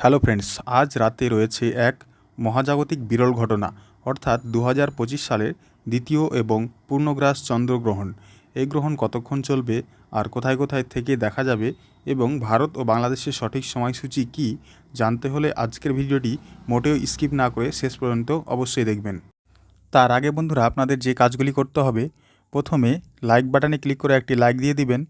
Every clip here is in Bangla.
হ্যালো ফ্রেন্ডস, আজ রাতে রয়েছে এক মহাজাগতিক বিরল ঘটনা, অর্থাৎ দু হাজার পঁচিশ সালের দ্বিতীয় এবং পূর্ণগ্রাস চন্দ্রগ্রহণ। এই গ্রহণ কতক্ষণ চলবে, আর কোথায় কোথায় থেকে দেখা যাবে, এবং ভারত ও বাংলাদেশের সঠিক সময়সূচি কী, জানতে হলে আজকের ভিডিওটি মোটেও স্কিপ না করে শেষ পর্যন্ত অবশ্যই দেখবেন। তার আগে বন্ধুরা, আপনাদের যে কাজগুলি করতে হবে, প্রথমে লাইক বাটনে ক্লিক করে একটি লাইক দিয়ে দিবেন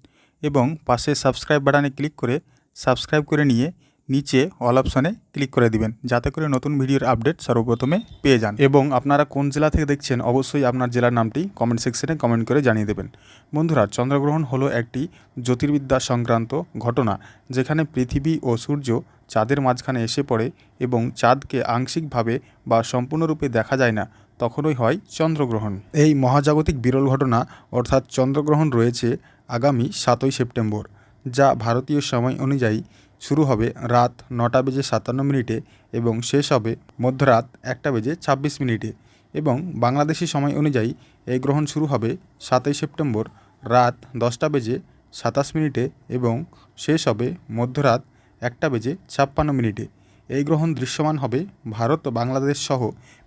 এবং পাশে সাবস্ক্রাইব বাটনে ক্লিক করে সাবস্ক্রাইব করে নিয়ে নিচে অল অপশনে ক্লিক করে দিবেন, যাতে করে নতুন ভিডিওর আপডেট সর্বপ্রথমে পেয়ে যান। এবং আপনারা কোন জেলা থেকে দেখছেন, অবশ্যই আপনার জেলার নামটি কমেন্ট সেকশনে কমেন্ট করে জানিয়ে দেবেন। বন্ধুরা, চন্দ্রগ্রহণ হলো একটি জ্যোতির্বিদ্যা সংক্রান্ত ঘটনা, যেখানে পৃথিবী ও সূর্য চাঁদের মাঝখানে এসে পড়ে এবং চাঁদকে আংশিকভাবে বা সম্পূর্ণরূপে দেখা যায় না, তখনই হয় চন্দ্রগ্রহণ। এই মহাজাগতিক বিরল ঘটনা, অর্থাৎ চন্দ্রগ্রহণ রয়েছে আগামী সাতই সেপ্টেম্বর, যা ভারতীয় সময় অনুযায়ী শুরু হবে রাত নটা বেজে সাতান্ন মিনিটে এবং শেষ হবে মধ্যরাত একটা বেজে ছাব্বিশ মিনিটে এবং বাংলাদেশি সময় অনুযায়ী এই গ্রহণ শুরু হবে সাতই সেপ্টেম্বর রাত দশটা বেজে সাতাশ মিনিটে এবং শেষ হবে মধ্যরাত একটা বেজে ছাপ্পান্ন মিনিটে। এই গ্রহণ দৃশ্যমান হবে ভারত ও বাংলাদেশ সহ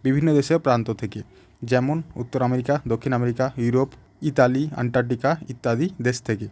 বিভিন্ন দেশের প্রান্ত থেকে, যেমন উত্তর আমেরিকা, দক্ষিণ আমেরিকা, ইউরোপ, ইতালি, আন্টার্কটিকা ইত্যাদি দেশ থেকে।